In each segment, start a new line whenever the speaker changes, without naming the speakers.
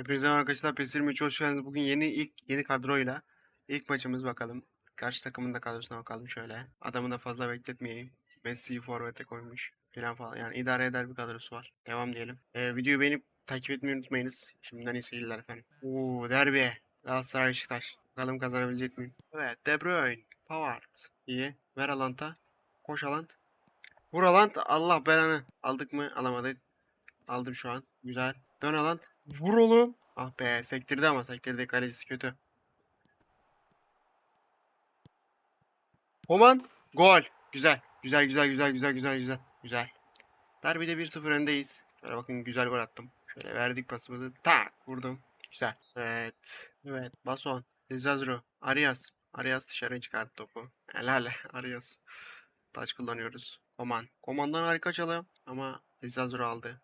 Hepinize arkadaşlar. PES 23 hoş geldiniz. Bugün yeni ilk yeni kadroyla ilk maçımız bakalım. Karşı takımın da kadrosuna bakalım şöyle. Adamı da fazla bekletmeyeyim. Messi'yi forvete koymuş falan falan. Yani idare eder bir kadrosu var. Devam diyelim. Ee, videoyu beğenip takip etmeyi unutmayınız. Şimdiden iyi seyirler efendim. Oo derbi. Galatasaray Beşiktaş. Bakalım kazanabilecek miyim? Evet De Bruyne. Pavard. İyi. Ver Alant'a. Koş Alant. Vur Alant. Allah belanı. Aldık mı? Alamadık. Aldım şu an. Güzel. Dön Alant. Vur oğlum. Ah be sektirdi ama sektirdi kalecisi kötü. Oman gol. Güzel. Güzel güzel güzel güzel güzel güzel. Güzel. Derbide 1-0 öndeyiz. Şöyle bakın güzel gol attım. Şöyle verdik pasımızı. Tak vurdum. Güzel. Evet. Evet. Bason. Zazro. Arias. Arias dışarı çıkarttı topu. Helal. Arias. Taç kullanıyoruz. Koman. Komandan harika çalıyor ama Zazro aldı.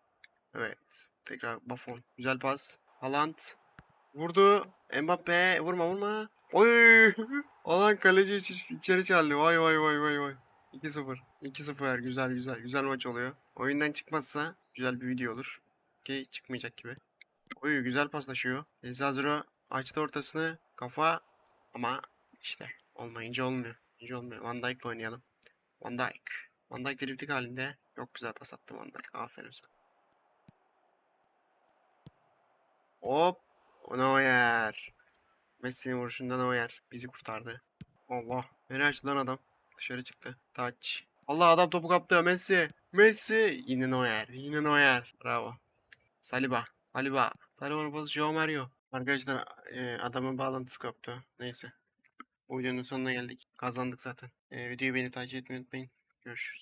Evet. Tekrar Buffon. Güzel pas. Haaland. Vurdu. Mbappe. Vurma vurma. Oy. Alan kaleci iç- içeri çaldı. Vay vay vay vay vay. 2-0. 2-0. Güzel güzel. Güzel maç oluyor. Oyundan çıkmazsa güzel bir video olur. Ki çıkmayacak gibi. Oy güzel paslaşıyor. Ezazro açtı ortasını. Kafa. Ama işte olmayınca olmuyor. İyice olmuyor. Van Dijk'la oynayalım. Van Dijk. Van Dijk driptik halinde. Çok güzel pas attı Van Dijk. Aferin sana. Hop. Neuer. Messi'nin vuruşunda Neuer bizi kurtardı. Allah. Nereye açtı lan adam? Dışarı çıktı. Taç. Allah adam topu kaptı. Messi. Messi. Yine Neuer. Yine Neuer. Bravo. Saliba. Saliba. Saliba'nın pası Joao Mario. Arkadaşlar e, adamın bağlantısı koptu. Neyse. Bu videonun sonuna geldik. Kazandık zaten. E, videoyu beğenip takip etmeyi unutmayın. Görüşürüz.